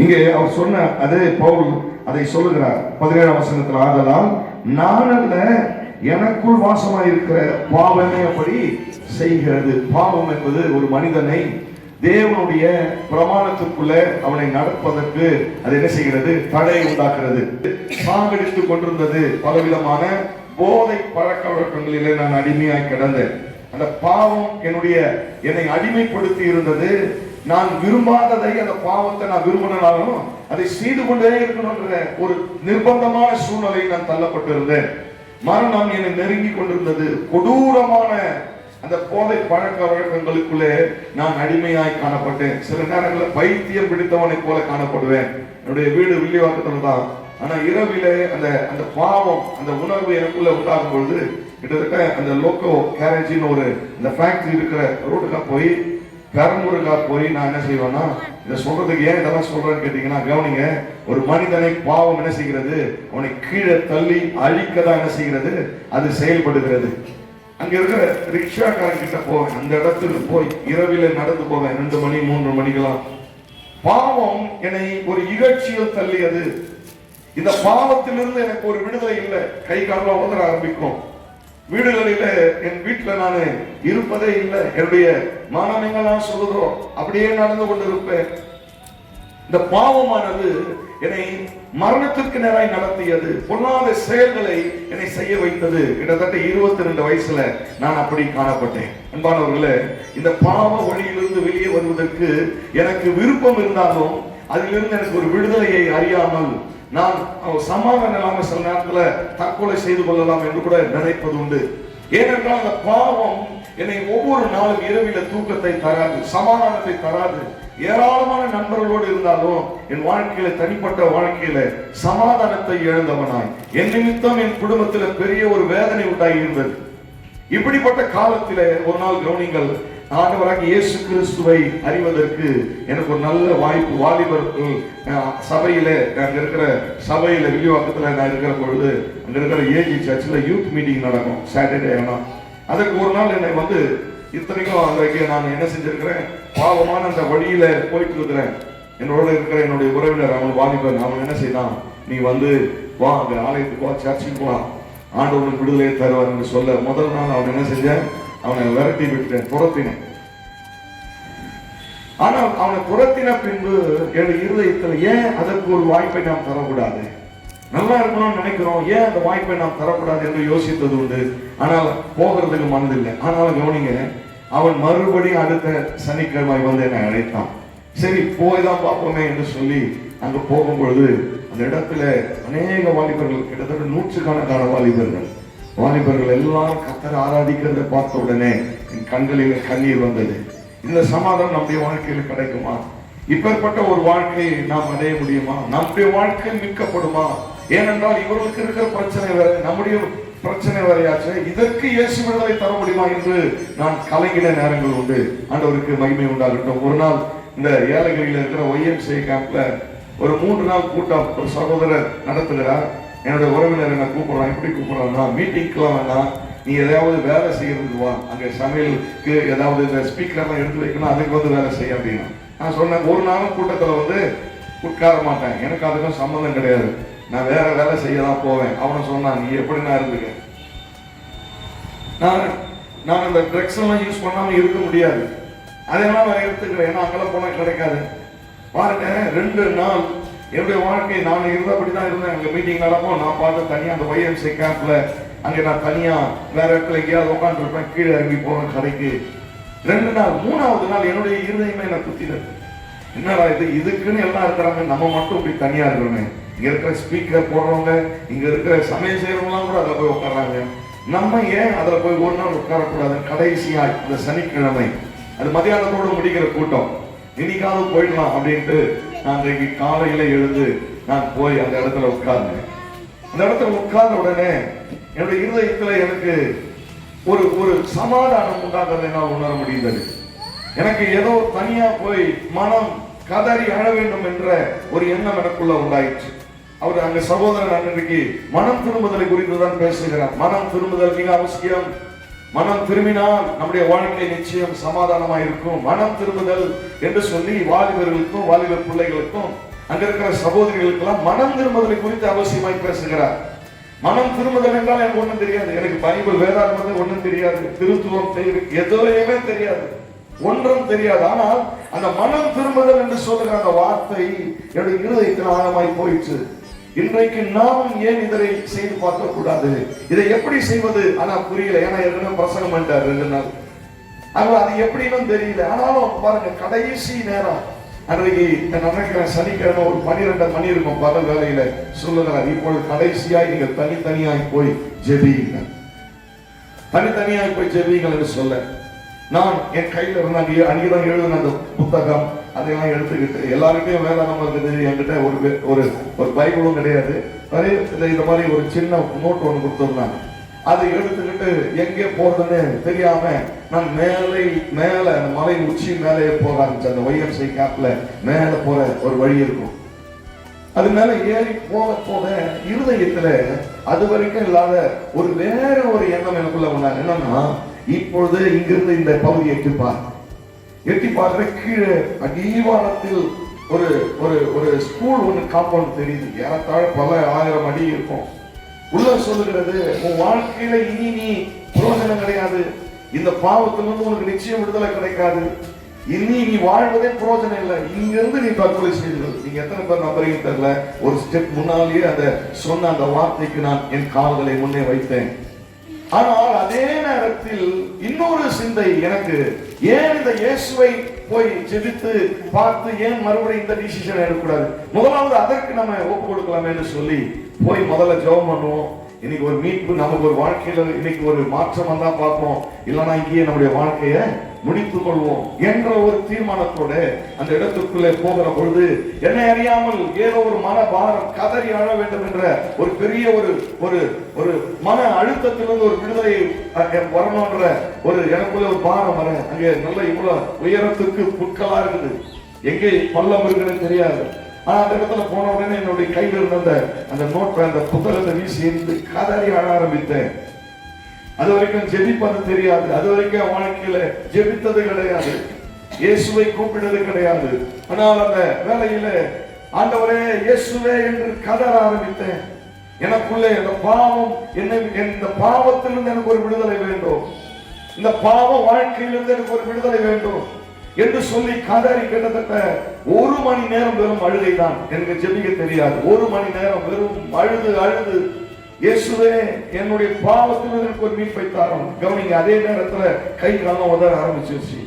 இங்கே அவர் சொன்ன அதே பவுல் அதை சொல்லுகிறார். பதினேழாம் வசனத்தில் ஆதலால் நான் அல்ல எனக்குள் வாசமாய் இருக்கிற பாவமே அப்படி செய்கிறது. பாவம் என்பது ஒரு மனிதனை தேவனுடைய பிரமாணத்துக்குள்ள அவனை நடப்பதற்கு அது என்ன செய்கிறது? தடை உண்டாக்குறது சாகடித்துக் கொண்டிருந்தது பலவிதமான போதை பழக்க வழக்கங்களிலே நான் அடிமையாய் கிடந்தேன். அந்த பாவம் என்னுடைய என்னை அடிமைப்படுத்தி இருந்தது. நான் விரும்பாததை அந்த பாவத்தை நான் விரும்பினாலும் அதை செய்து கொண்டே இருக்கணும்ன்ற ஒரு நிர்பந்தமான சூழ்நிலை நான் தள்ளப்பட்டிருந்தேன். மரணம் என்னை நெருங்கி கொண்டிருந்தது. கொடூரமான அந்த போதை பழக்க வழக்கங்களுக்குள்ளே நான் அடிமையாய் காணப்பட்டேன். சில நேரங்களில் பைத்தியம் பிடித்தவனை போல காணப்படுவேன். என்னுடைய வீடு வில்லிவாக்கத்தில் தான். ஆனா இரவிலே அந்த அந்த பாவம் அந்த உணர்வு எனக்குள்ள உண்டாகும் பொழுது கிட்டத்தட்ட அந்த லோக்கோ கேரேஜின்னு ஒரு இந்த ஃபேக்டரி இருக்கிற ரோட்டுக்கா போய் கருமுருகா போய் நான் என்ன செய்வேன்னா இதை சொல்றதுக்கு ஏன் இதெல்லாம் சொல்றேன்னு கேட்டீங்கன்னா கவனிங்க ஒரு மனிதனை பாவம் என்ன செய்கிறது? அவனை கீழே தள்ளி அழிக்க தான் என்ன செய்கிறது? அது செயல்படுகிறது. அங்க இருக்கிற ரிக்ஷாக்காரன் கிட்ட போவேன். அந்த இடத்துக்கு போய் இரவில நடந்து போவேன். ரெண்டு மணி மூன்று மணிக்கெல்லாம். பாவம் என்னை ஒரு இகழ்ச்சியில் தள்ளியது. இந்த பாவத்திலிருந்து எனக்கு ஒரு விடுதலை இல்லை. கை காலம் உதற ஆரம்பிக்கும். வீடுகளில் என் வீட்டில் நான் இருப்பதே இல்லை. என்னுடைய மனம் எங்கெல்லாம் சொல்லுதோ அப்படியே நடந்து கொண்டிருப்பேன். இந்த பாவமானது என்னை மரணத்திற்கு நேராய் நடத்தியது. பொல்லாத செயல்களை என்னை செய்ய வைத்தது. கிட்டத்தட்ட இருபத்தி ரெண்டு வயசுல நான் அப்படி காணப்பட்டேன். அன்பானவர்களே இந்த பாவ வழியிலிருந்து வெளியே வருவதற்கு எனக்கு விருப்பம் இருந்தாலும் அதிலிருந்து எனக்கு ஒரு விடுதலையை அறியாமல் நான் சமாதானம் இல்லாமல் சில நேரத்தில் தற்கொலை செய்து கொள்ளலாம் என்று கூட நினைப்பது உண்டு. ஏனென்றால் அந்த பாவம் என்னை ஒவ்வொரு நாளும் இரவில தூக்கத்தை தராது சமாதானத்தை தராது. ஏராளமான நண்பர்களோடு இருந்தாலும் என் வாழ்க்கையில தனிப்பட்ட வாழ்க்கையில சமாதானத்தை இழந்தவனாய். என் நிமித்தம் என் குடும்பத்தில் பெரிய ஒரு வேதனை உண்டாகி இருந்தது இப்படிப்பட்ட காலத்தில் ஒரு நாள் கவனிங்கள் ஆண்டவராக இயேசு கிறிஸ்துவை அறிவதற்கு எனக்கு ஒரு நல்ல வாய்ப்பு. வாலிபர்கள் சபையில் சபையில அங்க இருக்கிற சபையில வில்லிவாக்கத்துல நான் இருக்கிற பொழுது அங்க இருக்கிற ஏஜி சர்ச்சில் யூத் மீட்டிங் நடக்கும் சாட்டர்டே ஆனால் அதற்கு ஒரு நாள் என்னை வந்து இத்தனைக்கும் அன்றைக்கு நான் என்ன செஞ்சிருக்கிறேன்? பாவமான அந்த வழியில போயிட்டு இருக்கிறேன். என்னோட இருக்கிற என்னுடைய உறவினர் அவன் வாலிபர் அவன் என்ன செய்தான்? நீ வந்து வா அங்கே ஆலயத்துக்கு வா சர்ச்சுக்கு வா. ஆண்டவனுக்கு விடுதலையை தருவார் என்று சொல்ல முதல் நாள் அவன் என்ன செஞ்சேன்? அவனை விரட்டி விட்டேன் துரத்தினேன். ஆனால் அவனை துரத்தின பின்பு என் இருதயத்தில் ஏன் அதற்கு ஒரு வாய்ப்பை நாம் தரக்கூடாது? நல்லா இருக்கணும்னு நினைக்கிறோம். ஏன் அந்த வாய்ப்பை நாம் தரக்கூடாது என்று யோசித்தது உண்டு. ஆனால் போகிறதுக்கு மனதில்லை. ஆனாலும் கவனிங்க அவன் மறுபடியும் அடுத்த சனிக்கிழமை வந்து என்னை அழைத்தான். சரி போய் தான் பார்ப்போமே என்று சொல்லி அங்க போகும்பொழுது அந்த இடத்துல அநேக வாலிபர்கள் கிட்டத்தட்ட நூற்றுக்கணக்கான வாலிபர்கள் வாலிபர்கள் எல்லாம் கத்தரை ஆராதிக்கிறத பார்த்த உடனே என் கண்களில் கண்ணீர் வந்தது. இந்த சமாதானம் நம்முடைய வாழ்க்கையில கிடைக்குமா? இப்பேற்பட்ட ஒரு வாழ்க்கையை நாம் அடைய முடியுமா? நம்முடைய வாழ்க்கை மீட்கப்படுமா? ஏனென்றால் இவர்களுக்கு இருக்கிற பிரச்சனை வேற நம்முடைய பிரச்சனை வரையாச்சு இதற்கு இயேசு விடுதலை தர முடியுமா என்று நான் கலங்கின நேரங்கள் உண்டு. ஆண்டவருக்கு மகிமை உண்டாகட்டும். ஒரு நாள் இந்த ஏலகிரியில இருக்கிற ஒய்எம்சிஐ கேம்ப்ல ஒரு மூன்று நாள் கூட்டம் ஒரு சகோதரர் நடத்துகிறார். என்னுடைய உறவினர் என்ன கூப்பிடுறான் எப்படி கூப்பிடுறாங்கன்னா மீட்டிங்க்குலாம் வேணாம் நீ எதையாவது வேலை செய்யறதுக்கு வா. அங்க சமையலுக்கு ஏதாவது இந்த ஸ்பீக்கர்லாம் எடுத்து வைக்கணும். அதுக்கு வந்து வேலை செய்ய அப்படின்னா. நான் சொன்னேன் ஒரு நாளும் கூட்டத்தில் வந்து உட்கார மாட்டேன். எனக்கு அதுக்கும் சம்மந்தம் கிடையாது. நான் வேற வேலை செய்ய தான் போவேன். அவனை சொன்னான் நீ எப்படி நான் இருந்துக்க? நான் நான் அந்த ட்ரக்ஸ் எல்லாம் யூஸ் பண்ணாமல் இருக்க முடியாது. அதெல்லாம் நான் எடுத்துக்கிறேன். ஏன்னா அங்கெல்லாம் போனால் கிடைக்காது. பாருங்க ரெண்டு நாள் என்னுடைய வாழ்க்கை நான் இருந்தபடி தான் இருந்தேன். அங்கே மீட்டிங் நடக்கும். நான் பார்த்து தனியாக அந்த ஒய்எம்சி கேம்ப்ல அங்கே நான் தனியாக வேற இடத்துல எங்கேயாவது உட்காந்துருப்பேன் கீழே இறங்கி போவேன் கடைக்கு. ரெண்டு நாள் மூணாவது நாள் என்னுடைய இருதயமே என்ன குத்தினது என்னடா இது? இதுக்குன்னு எல்லாம் இருக்கிறாங்க நம்ம மட்டும் இப்படி தனியாக இருக்கிறோமே இங்கே இருக்கிற ஸ்பீக்கர் போடுறவங்க இங்கே இருக்கிற சமையல் செய்கிறவங்களாம் கூட அதில் போய் உட்கார்றாங்க. நம்ம ஏன் அதில் போய் ஒரு நாள் உட்காரக்கூடாது? கடைசியாக இந்த சனிக்கிழமை. அது மதியானத்தோடு முடிக்கிற கூட்டம். இன்னைக்காவது போயிடலாம் அப்படின்ட்டு நான் இன்றைக்கு காலையில எழுந்து நான் போய் அந்த இடத்துல உட்கார்ந்தேன். அந்த இடத்துல உட்கார்ந்த உடனே என்னுடைய இருதயத்துல எனக்கு ஒரு ஒரு சமாதானம் உண்டாகிறதை நான் உணர முடிந்தது. எனக்கு ஏதோ தனியா போய் மனம் கதறி அழ வேண்டும் என்ற ஒரு எண்ணம் எனக்குள்ள உண்டாயிற்று. அவர் அங்க சகோதரன் அன்றைக்கு மனம் திரும்புதலை குறித்து தான் பேசுகிறார். மனம் திரும்புதல் மிக அவசியம். மனம் திரும்பினால் நம்முடைய வாழ்க்கை நிச்சயம் சமாதானமா இருக்கும் மனம் திரும்புதல் என்று சொல்லி வாலிபர்களுக்கும் வாலிபர் பிள்ளைகளுக்கும் அங்க இருக்கிற சகோதரிகளுக்கெல்லாம் மனம் திரும்புதலை குறித்து அவசியமாய் பேசுகிறார். மனம் திரும்புதல் என்றால் எனக்கு ஒண்ணும் தெரியாது. எனக்கு பைபிள் வேதாந்தம் ஒண்ணும் தெரியாது. திருத்துவம் தெரியும் எதுவுமே தெரியாது. ஒன்றும் தெரியாது. ஆனால் அந்த மனம் திரும்புதல் என்று சொல்லுகிற அந்த வார்த்தை என்னுடைய இருதயத்தில் ஆழமாய் போயிடுச்சு இன்றைக்கு நாமும் ஏன் இதனை செய்து பார்க்க கூடாது? இதை எப்படி செய்வது? ஆனா புரியல. ஏன்னா ஏற்கனவே பிரசங்கம் பண்ணிட்டார் ரெண்டு நாள். அது அது எப்படின்னு தெரியல. ஆனாலும் பாருங்க கடைசி நேரம். அன்றைக்கு நினைக்கிறேன் சனிக்கிழமை ஒரு பன்னிரெண்டு மணி இருக்கும் பல வேலையில சொல்லுகிறார் இப்பொழுது கடைசியாய் நீங்கள் தனித்தனியாய் போய் ஜெபியுங்க தனித்தனியாய் போய் ஜெபியுங்கள் என்று சொல்ல நான் என் கையில இருந்த அங்கே அன்னைக்குதான் எழுதின அந்த புத்தகம். அதையெல்லாம் எடுத்துக்கிட்டு எல்லாருக்கையும் வேதாளம் இருக்குது என்கிட்ட ஒரு ஒரு ஒரு பைபிளும் கிடையாது. அதே இந்த- மாதிரி ஒரு சின்ன நோட் ஒன்று கொடுத்துருந்தாங்க அதை எடுத்துக்கிட்டு எங்கே போறதுன்னு தெரியாம நான் மேலே மேல அந்த மலை உச்சி மேலே போக ஆரம்பிச்சு அந்த ஒய்எம்சி கேப்ல மேல போற ஒரு வழி இருக்கும். அது மேல ஏறி போக போக இருதயத்துல அது வரைக்கும் இல்லாத ஒரு வேற ஒரு எண்ணம் எனக்குள்ள உண்டாங்க என்னன்னா இப்பொழுது இங்கிருந்து இந்த பகுதியை எட்டுப்பார் எட்டி பார்க்கிற கீழே அடிவாரத்தில் ஒரு ஒரு ஒரு ஸ்கூல் ஒன்று காம்பவுண்ட் தெரியுது. ஏறத்தாழ பல ஆயிரம் அடி இருக்கும். உள்ள சொல்லுகிறது உன் வாழ்க்கையில இனி நீ புரோஜனம் கிடையாது. இந்த பாவத்திலிருந்து உனக்கு நிச்சயம் விடுதலை கிடைக்காது. இனி நீ வாழ்வதே புரோஜனம் இல்லை. இங்கிருந்து நீ தற்கொலை செய்து நீங்க எத்தனை பேர் நம்புறீங்க தெரியல? ஒரு ஸ்டெப் முன்னாலேயே அந்த சொன்ன அந்த வார்த்தைக்கு நான் என் கால்களை முன்னே வைத்தேன். ஆனால் அதே நேரத்தில் இன்னொரு சிந்தை எனக்கு ஏன் இந்த இயேசுவை போய் ஜெபித்து பார்த்து ஏன் மறுபடியும் இந்த டிசிஷன் எடுக்கக்கூடாது? முதலாவது அதற்கு நம்ம ஒப்பு கொடுக்கலாமே சொல்லி போய் முதல்ல ஜெபம் பண்ணுவோம். இன்னைக்கு ஒரு மீட்பு நமக்கு ஒரு வாழ்க்கையில இன்னைக்கு ஒரு மாற்றம் வந்தா பார்ப்போம். இல்லைன்னா இங்கேயே நம்முடைய வாழ்க்கையை முடித்துக் கொள்வோம் என்ற ஒரு தீர்மானத்தோட அந்த இடத்துக்குள்ளே போகிற பொழுது என்னை அறியாமல் ஏதோ ஒரு மன பாரம் கதறி அழ வேண்டும் என்ற ஒரு பெரிய ஒரு ஒரு ஒரு மன அழுத்தத்திலிருந்து ஒரு விடுதலை வரணும்ன்ற ஒரு எனக்குள்ள ஒரு பாரம் வர அங்கே நல்ல இவ்வளவு உயரத்துக்கு புட்களா இருக்குது. எங்கே பள்ளம் இருக்குன்னு தெரியாது. ஆனா அந்த இடத்துல போன உடனே என்னுடைய கையில் இருந்த அந்த அந்த நோட் அந்த புத்தகத்தை வீசி இருந்து கதறி அழ ஆரம்பித்தேன். அது வரைக்கும் ஜெபிப்பது தெரியாது. அது வரைக்கும் வாழ்க்கையில ஜெபித்தது கிடையாது. இயேசுவை கூப்பிட்டது கிடையாது. ஆனால் அந்த வேலையில ஆண்டவரே இயேசுவே என்று கதற ஆரம்பித்தேன். எனக்குள்ளே இந்த பாவம் என்னை இந்த பாவத்திலிருந்து எனக்கு ஒரு விடுதலை வேண்டும். இந்த பாவ வாழ்க்கையிலிருந்து எனக்கு ஒரு விடுதலை வேண்டும் என்று சொல்லி கதறி கிட்டத்தட்ட ஒரு மணி நேரம் வெறும் அழுகை தான் எனக்கு ஜெபிக்க தெரியாது. ஒரு மணி நேரம் வெறும் அழுது அழுது இயேசுவே என்னுடைய பாவத்தில் எனக்கு ஒரு மீட்பை தாரும். கவனிங்க அதே நேரத்துல கை காலம் உதற ஆரம்பிச்சிருச்சு.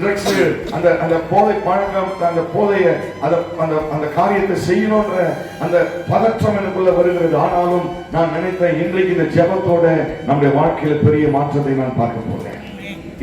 ட்ரக்ஸ் அந்த அந்த போதை பழக்கம் அந்த போதைய அந்த அந்த அந்த காரியத்தை செய்யணும்ன்ற அந்த பதற்றம் எனக்குள்ள வருகிறது. ஆனாலும் நான் நினைத்தேன் இன்றைக்கு இந்த ஜெபத்தோட நம்முடைய வாழ்க்கையில பெரிய மாற்றத்தை நான் பார்க்க போறேன்.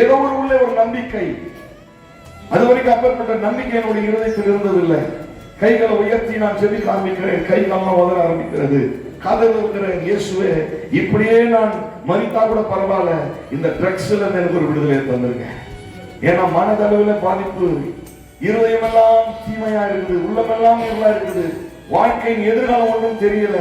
ஏதோ ஒரு உள்ள ஒரு நம்பிக்கை. அது வரைக்கும் அப்பேற்பட்ட நம்பிக்கை என்னுடைய இருதயத்தில் இருந்ததில்லை. கைகளை உயர்த்தி நான் செவி ஆரம்பிக்கிறேன். கை காலம் உதற ஆரம்பிக்கிறது. கதவுங்கிற இருக்கிறேன் இயேசுவே இப்படியே நான் மறித்தா கூட பரவாயில்ல இந்த ட்ரக்ஸ்ல எனக்கு ஒரு விடுதலை தந்திருங்க. ஏன்னா மனதளவுல பாதிப்பு இருதயமெல்லாம் தீமையா இருக்குது உள்ளமெல்லாம் இருளா இருக்குது. வாழ்க்கையின் எதிர்காலம் ஒன்றும் தெரியல.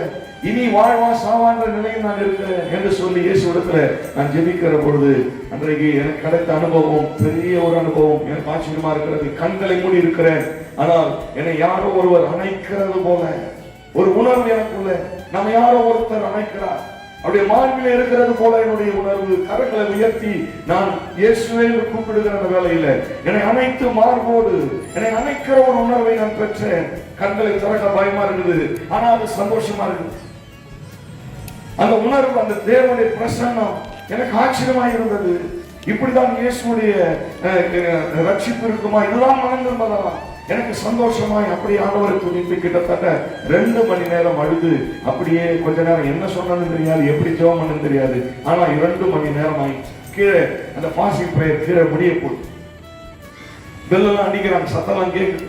இனி வாழ்வா சாவான்ற நிலையில் நான் இருக்கிறேன் என்று சொல்லி இயேசு இடத்துல நான் ஜெபிக்கிற பொழுது அன்றைக்கு எனக்கு கிடைத்த அனுபவம் பெரிய ஒரு அனுபவம். எனக்கு ஆச்சரியமா இருக்கிறது. கண்களை மூடி இருக்கிறேன். ஆனால் என்னை யாரோ ஒருவர் அணைக்கிறது போல ஒரு உணர்வு எனக்குள்ள நம்ம யாரோ ஒருத்தர் அணைக்கிறார் அவருடைய மார்பில் இருக்கிறது போல என்னுடைய உணர்வு. கரங்களை உயர்த்தி நான் இயேசுவே என்று கூப்பிடுகிற அந்த வேலையில என்னை அனைத்து மார்போடு என்னை அணைக்கிற ஒரு உணர்வை நான் பெற்றேன். கண்களை திறக்க பயமா இருக்குது. ஆனா அது சந்தோஷமா இருக்குது. அந்த உணர்வு அந்த தேவனுடைய பிரசன்னம் எனக்கு ஆச்சரியமா இருந்தது. இப்படிதான் இயேசுடைய அஹ், ரட்சிப்பு இருக்குமா? இதுதான் மனம் திரும்பலாம் எனக்கு சந்தோஷமாய் அப்படியே ஆண்டவரை துணித்து கிட்டத்தட்ட ரெண்டு மணி நேரம் அழுது அப்படியே கொஞ்ச நேரம் என்ன சொன்னதுன்னு தெரியாது எப்படி ஜெபம் பண்ணு தெரியாது. ஆனா இரண்டு மணி நேரம் ஆயிடுச்சு கீழே அந்த பாசிங் பிரேயர் கீழே முடிய போகுது. பெல்லாம் அடிக்கிறாங்க சத்தம்லாம் கேக்குது.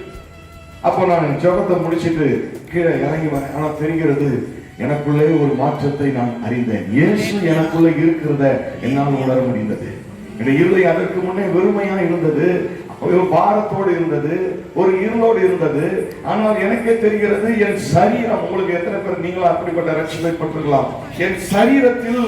அப்போ நான் ஜபத்தை முடிச்சிட்டு கீழே இறங்கி வரேன். ஆனா தெரிகிறது எனக்குள்ளே ஒரு மாற்றத்தை நான் அறிந்தேன். இயேசு எனக்குள்ளே இருக்கிறத என்னால் உணர முடிந்தது. என் இருதை அதற்கு முன்னே வெறுமையா இருந்தது. பாரத்தோடு இருந்தது ஒரு இருளோடு இருந்தது. ஆனால் எனக்கே தெரிகிறது என் சரீரம் உங்களுக்கு எத்தனை பேர் நீங்களும் அப்படிப்பட்ட ரட்சிப்பை பெற்றுக்கலாம் என் சரீரத்தில்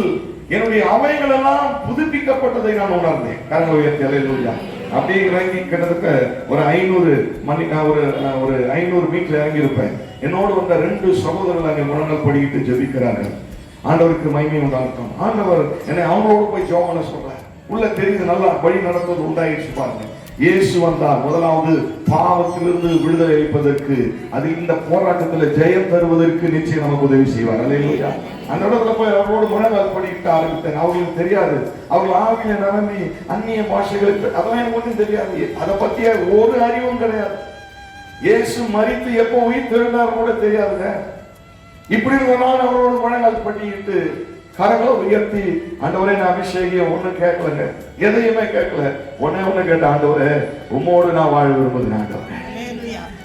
என்னுடைய அவைகள் எல்லாம் புதுப்பிக்கப்பட்டதை நான் உணர்ந்தேன். கரங்களை உயர்த்தி அலையிலூயா அப்படியே இறங்கி கிட்டத்தட்ட ஒரு ஐநூறு மணி ஒரு ஒரு ஐநூறு மீட்டர் இறங்கி இருப்பேன் என்னோடு வந்த ரெண்டு சகோதரர்கள் அங்கே முழங்கள் படிக்கிட்டு ஜெபிக்கிறார்கள். ஆண்டவருக்கு மகிமை உண்டாகட்டும். ஆண்டவர் என்னை அவங்களோட போய் ஜோமான சொல்றேன் உள்ள தெரியுது நல்லா வழி நடந்தது உண்டாயிடுச்சு பாருங்க. இயேசு வந்தார். முதலாவது பாவத்திலிருந்து விடுதலை அளிப்பதற்கு அது இந்த போராட்டத்தில் ஜெயம் தருவதற்கு நிச்சயம் நமக்கு உதவி செய்வார். அல்லையா அந்த இடத்துல போய் அவரோடு முழங்கால் படிக்கிட்டு ஆரம்பித்தேன் அவங்களுக்கு தெரியாது. அவர்கள் ஆவிய நிரம்பி அந்நிய பாஷைகளுக்கு அதெல்லாம் எனக்கு ஒன்றும் தெரியாது. அதை பத்திய ஒரு அறிவும் கிடையாது. இயேசு மறித்து எப்போ உயிர் திருந்தார் கூட தெரியாதுங்க. இப்படி ஒரு நாள் அவரோட முழங்கால் பண்ணிக்கிட்டு கரங்களை உயர்த்தி ஆண்டவரே நான் அபிஷேகியம் ஒண்ணு கேட்கலங்க. எதையுமே கேட்கல. ஒன்னே ஒண்ணு கேட்ட ஆண்டவரே உம்மோடு நான் வாழ விரும்புகிறேன் ஆண்டவரே.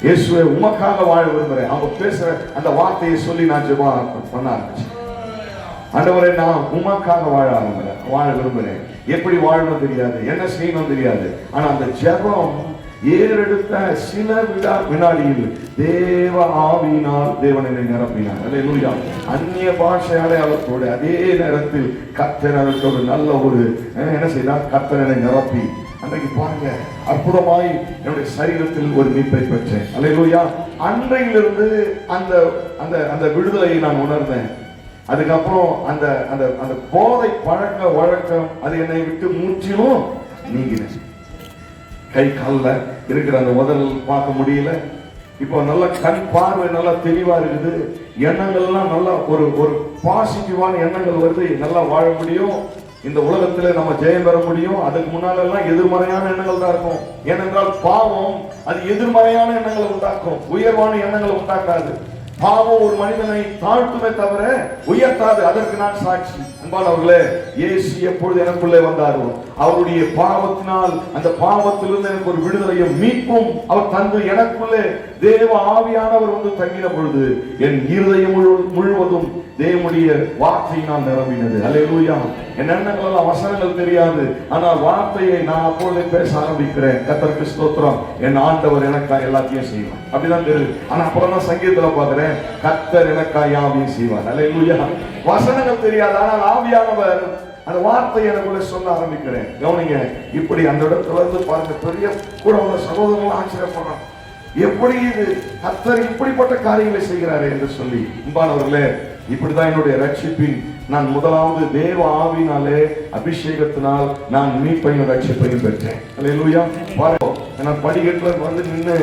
இயேசுவே உமக்காக வாழ விரும்புறேன் அவங்க பேசுற அந்த வார்த்தையை சொல்லி நான் ஜெபா பண்ண ஆரம்பிச்சேன். ஆண்டவரே நான் உமக்காக வாழ ஆரம்பிக்கிறேன் வாழ விரும்புகிறேன். எப்படி வாழணும் தெரியாது. என்ன செய்யணும் தெரியாது. ஆனா அந்த ஜெபம் ஏறெடுத்த சில விடா வினாடியில் தேவ ஆவினால் தேவன் என்னை நிரப்பினார். அல்லேலூயா. அந்நிய பாஷை அடையாளத்தோடு அதே நேரத்தில் கத்தர் அதற்கு ஒரு நல்ல ஒரு என்ன செய்தார்? கத்தர் என்னை நிரப்பி. அன்றைக்கு பாருங்க அற்புதமாய் என்னுடைய சரீரத்தில் ஒரு மீட்பை பெற்றேன். அல்லேலூயா. அன்றையிலிருந்து அந்த அந்த அந்த விடுதலையை நான் உணர்ந்தேன். அதுக்கப்புறம் அந்த அந்த அந்த போதை பழக்க வழக்கம் அது என்னை விட்டு மூச்சிலும் நீங்கினேன் கை காலில் இருக்கிற அந்த உதல் பார்க்க முடியல. இப்போ நல்ல கண் பார்வை நல்லா தெளிவா இருக்குது. எண்ணங்கள்லாம் நல்லா ஒரு ஒரு பாசிட்டிவான எண்ணங்கள் வருது. நல்லா வாழ முடியும். இந்த உலகத்துல நம்ம ஜெயம் பெற முடியும். அதுக்கு முன்னாலெல்லாம் எதிர்மறையான எண்ணங்கள் தான் இருக்கும். ஏனென்றால் பாவம் அது எதிர்மறையான எண்ணங்களை உண்டாக்கும். உயர்வான எண்ணங்களை உண்டாக்காது. பாவம் ஒரு மனிதனை தாழ்த்துமே தவிர உயர்த்தாது. அதற்கு நான் சாட்சி. அன்பானவர்களே இயேசு எப்பொழுது எனக்குள்ளே வந்தாரோ அவருடைய பாவத்தினால் அந்த பாவத்திலிருந்து எனக்கு ஒரு விடுதலையும் மீட்பும் அவர் தந்து எனக்குள்ளே தேவ ஆவியானவர் வந்து தங்கின பொழுது என் இருதயம் முழு- முழுவதும் தேவனுடைய வார்த்தையினால் நிரம்பினது. அலையூயா என் எண்ணங்கள் வசனங்கள் தெரியாது. ஆனால் வார்த்தையை நான் அப்பொழுதே பேச ஆரம்பிக்கிறேன். கத்தருக்கு ஸ்தோத்திரம். என் ஆண்டவர் எனக்கா எல்லாத்தையும் செய்வார். அப்படிதான் தெரியுது ஆனா அப்புறம் தான் சங்கீதத்துல பாக்குறேன் கத்தர் எனக்கா யாவையும் செய்வார். அலையூயா வசனங்கள் தெரியாது. ஆனால் ஆவியானவர் அந்த வார்த்தை எனக்குள்ள சொல்ல ஆரம்பிக்கிறேன். கவனிங்க இப்படி அந்த இடத்துல இருந்து பாருங்க பெரிய கூட உள்ள சகோதரர்கள் ஆச்சரியப்படுறான் எப்படி இது? கத்தர் இப்படிப்பட்ட காரியங்களை செய்கிறாரு என்று சொல்லி. அன்பானவர்களே இப்படிதான் என்னுடைய ரட்சிப்பின் நான் முதலாவது தேவ ஆவினாலே அபிஷேகத்தினால் நான் மீட்பையும் ரட்சிப்பையும் பெற்றேன். அல்லேலூயா நான் படிக்கட்டுல வந்து நின்று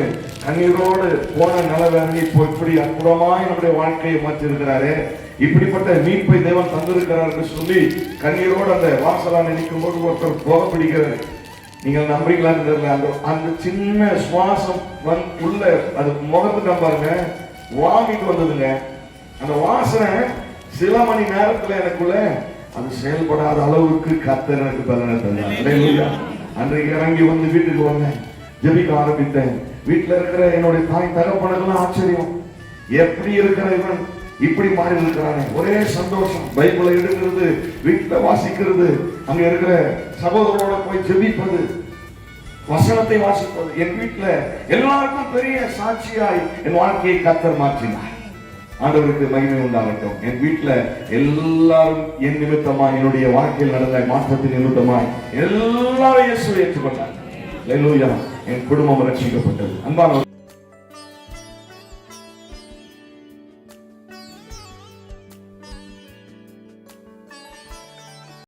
கண்ணீரோடு போன நிலவரங்கி இப்போ இப்படி அற்புதமாய் என்னுடைய வாழ்க்கையை மாற்றிருக்கிறாரு இப்படிப்பட்ட மீட்பை தேவன் தந்திருக்கிறார் என்று சொல்லி கண்ணீரோடு அந்த வாசலான நிற்கும் போது ஒருத்தர் போக பிடிக்கிறார். நீங்கள் நம்புறீங்களான்னு தெரியல அந்த அந்த சின்ன சுவாசம் வந்து உள்ள அது முகத்துக்கு பாருங்க வாங்கிட்டு வந்ததுங்க. அந்த வாசனை சில மணி நேரத்துல எனக்குள்ள அது செயல்படாத அளவுக்கு கத்தர் எனக்கு பலனை அன்றைக்கு இறங்கி வந்து வீட்டுக்கு வந்தேன். ஜெபிக்க ஆரம்பித்தேன். வீட்டுல இருக்கிற என்னுடைய தாய் தகப்பனுக்கெல்லாம் ஆச்சரியம். எப்படி இருக்கிற இவன்? இப்படி மாறி இருக்கிறானே. ஒரே சந்தோஷம். பைபிளை எடுக்கிறது வீட்டுல வாசிக்கிறது அங்க இருக்கிற சகோதரோட போய் ஜெபிப்பது வசனத்தை வாசிப்பது. என் வீட்டுல எல்லாருக்கும் பெரிய சாட்சியாய் என் வாழ்க்கையை கத்தர் மாற்றினார். ஆண்டவருக்கு மகிமை உண்டாகட்டும். என் வீட்டுல எல்லாரும் என் நிமித்தமா என்னுடைய வாழ்க்கையில் நடந்த மாற்றத்தின் நிமித்தமாய் எல்லாரும் இயேசுவை ஏற்றுக்கொண்டார் என் குடும்பம் ரட்சிக்கப்பட்டது. அன்பான